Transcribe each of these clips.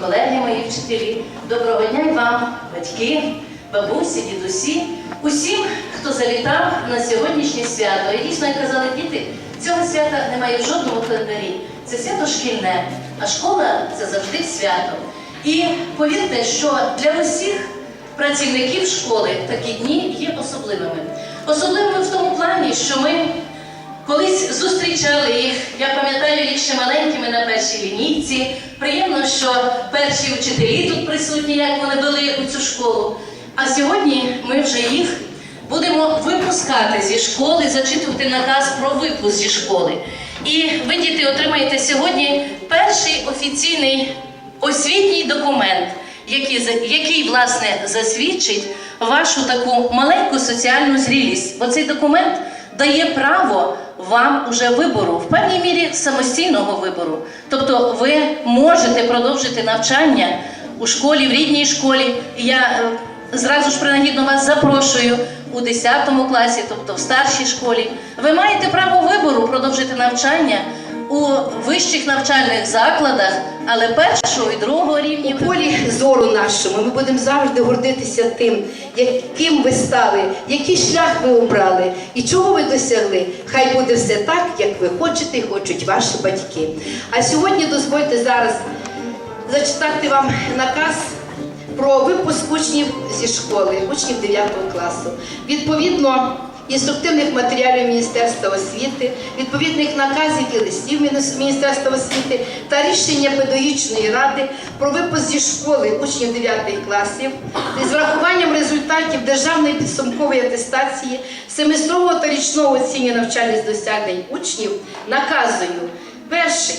колеги, мої вчителі. Доброго дня й вам, батьки, бабусі, дідусі, усім, хто завітав на сьогоднішнє свято. І дійсно, як казали діти, цього свята немає в жодному календарі. Це свято шкільне, а школа це завжди свято. І повірте, що для усіх працівників школи такі дні є особливими. Особливими в тому плані, що ми Колись зустрічали їх, я пам'ятаю їх ще маленькими на першій лінійці. Приємно, що перші вчителі тут присутні, як вони вели у цю школу. А сьогодні ми вже їх будемо випускати зі школи, зачитувати наказ про випуск зі школи. І ви, діти, отримаєте сьогодні перший офіційний освітній документ, який, який власне засвідчить вашу таку маленьку соціальну зрілість. Бо цей документ дає право вам уже вибору, в певній мірі самостійного вибору. Тобто ви можете продовжити навчання у школі, в рідній школі. Я е, зразу ж принагідно вас запрошую у 10 класі, тобто в старшій школі. Ви маєте право вибору продовжити навчання у вищих навчальних закладах, але першого і другого рівня. У полі зору нашому ми будемо завжди гордитися тим, яким ви стали, який шлях ви обрали і чого ви досягли. Хай буде все так, як ви хочете і хочуть ваші батьки. А сьогодні дозвольте зараз зачитати вам наказ про випуск учнів зі школи, учнів 9 класу. Відповідно інструктивних матеріалів Міністерства освіти, відповідних наказів і листів Міністерства освіти та рішення педагогічної ради про випуск зі школи учнів 9 класів з врахуванням результатів державної підсумкової атестації семестрового та річного оцінювання навчальних досягнень учнів наказую перший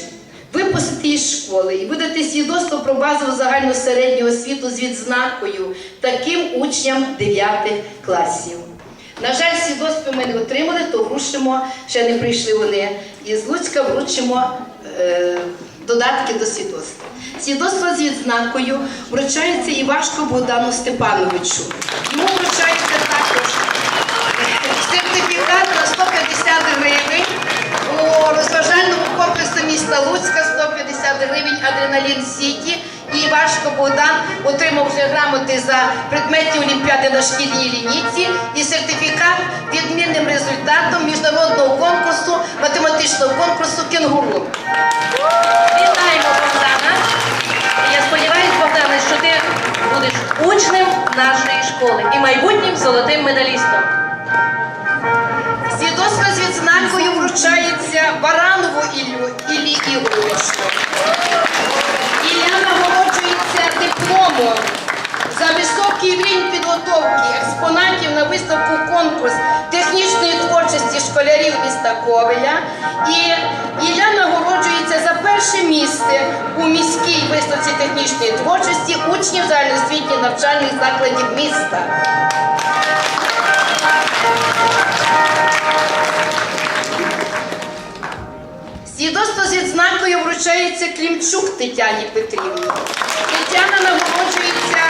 випустити із школи і видати свідоцтво про базову загальну середню освіту з відзнакою таким учням 9 класів. На жаль, свідоцтво ми не отримали, то вручимо, ще не прийшли вони. І з Луцька вручимо е, додатки до свідоцтва. Свідоцтво з відзнакою вручається Івашко Богдану Степановичу. Йому вручається також сертифікат на 150 гривень у розважальному комплексу міста Луцька 150 гривень Адреналін Сіті. І Івашко Богдан отримав вже грамоти за предметні олімпіади на шкільній лінійці і сертифікат відмінним результатом міжнародного конкурсу, математичного конкурсу Кенгуру. Вітаємо Богдана. Я сподіваюся, Богдане, що ти будеш учнем нашої школи і майбутнім золотим медалістом. Свідоцтво з відзнакою вручається Баранову Іллі Ігоровичу. Ілля нагороджується дипломом за високий рівень підготовки експонатів на виставку конкурс технічної творчості школярів міста Ковеля. І Ілля нагороджується за перше місце у міській виставці технічної творчості учнів загальноосвітніх навчальних закладів міста. Свідоцтво з відзнакою вручається Клімчук Тетяні Петрівні. Тетяна нагороджується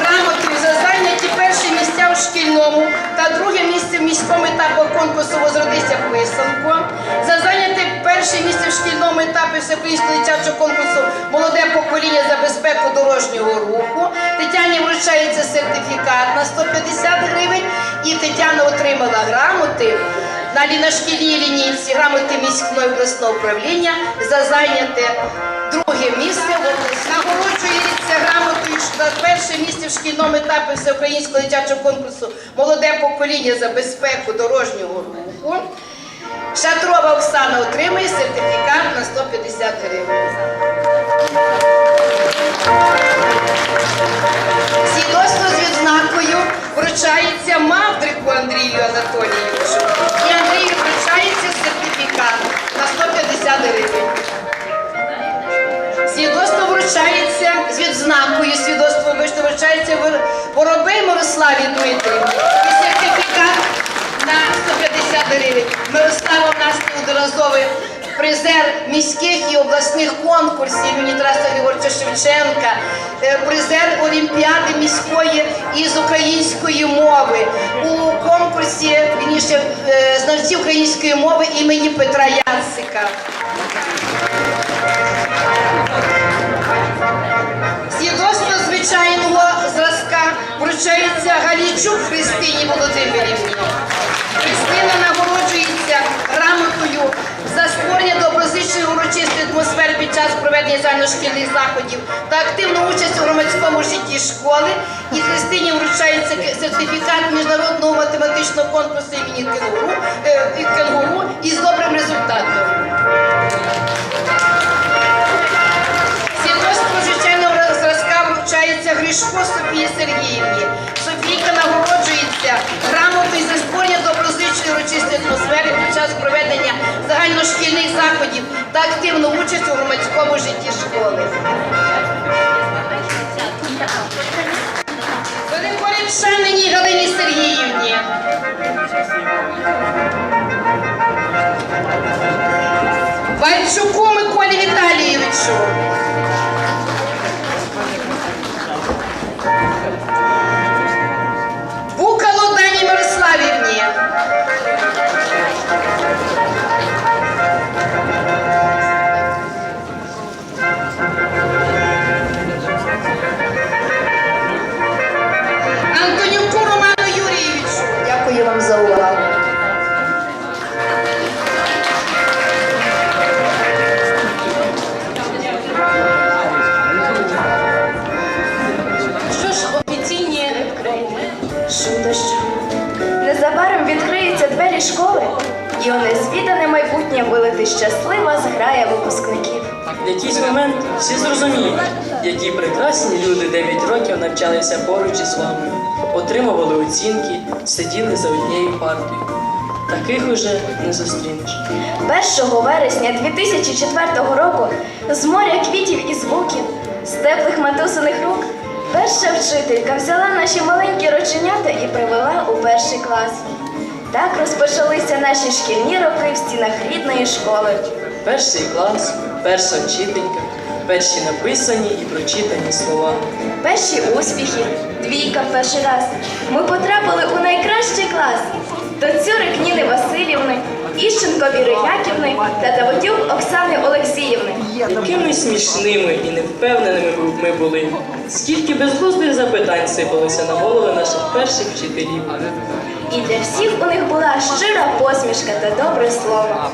грамотою за зайняті перші місця у шкільному та друге місце в міському етапі конкурсу Возродися писанко. За зайняте перше місце в шкільному етапі всеукраїнського дитячого конкурсу Молоде покоління за безпеку дорожнього руху. Тетяні вручається сертифікат на 150 гривень, і Тетяна отримала грамоти на ліношкільній лінійці грамоти міського обласного управління за зайняте друге місце. Нагороджується грамотою за перше місце в шкільному етапі всеукраїнського дитячого конкурсу Молоде покоління за безпеку дорожнього руху. Шатрова Оксана отримує сертифікат на 150 гривень. Свідоцтво з відзнакою вручається Мавдрику Андрію Анатолійовичу. І Андрію вручається сертифікат на 150 гривень. Свідоцтво вручається з відзнакою. Свідоцтво вибачте, вручається Вор- Воробей Мирославі Дмитрівні. І сертифікат на 150 гривень. Мирослава в нас неодноразовий призер міських і обласних конкурсів імені Тараса Георгія Шевченка, е, призер Олімпіади міської із української мови у конкурсі вірніше, е, знавці української мови імені Петра Янсика. Свідоцтво звичайного зразка вручається Галічук Христині Володимирівні. Христина проведення загальношкільних заходів та активну участь у громадському житті школи. І Христині вручається сертифікат міжнародного математичного конкурсу імені Кенгуру, е, Кенгуру із добрим результатом. Свідоцтво звичайного зразка вручається Гришко загальношкільних заходів та активну участь у громадському житті школи. Великорічаниній Галині Сергіївні. Вальчуку Миколі Віталійовичу. Двері школи, і у незвідане майбутнє вилити щаслива зграя випускників. В якийсь момент всі зрозуміють, які прекрасні люди 9 років навчалися поруч із вами, отримували оцінки, сиділи за однією партою. Таких уже не зустрінеш. 1 вересня 2004 року з моря квітів і звуків, з теплих матусиних рук, перша вчителька взяла наші маленькі рученята і привела у перший клас. Так розпочалися наші шкільні роки в стінах рідної школи. Перший клас, перша вчителька, перші написані і прочитані слова. Перші успіхи, двійка в перший раз. Ми потрапили у найкращий клас. До Цюрик Ніни Васильівни, Іщенко Віри Яківни та Давидюк Оксани Олексіївни. Якими смішними і невпевненими ми були. Скільки безглуздих запитань сипалося на голови наших перших вчителів. І для всіх у них була щира посмішка та добре слово.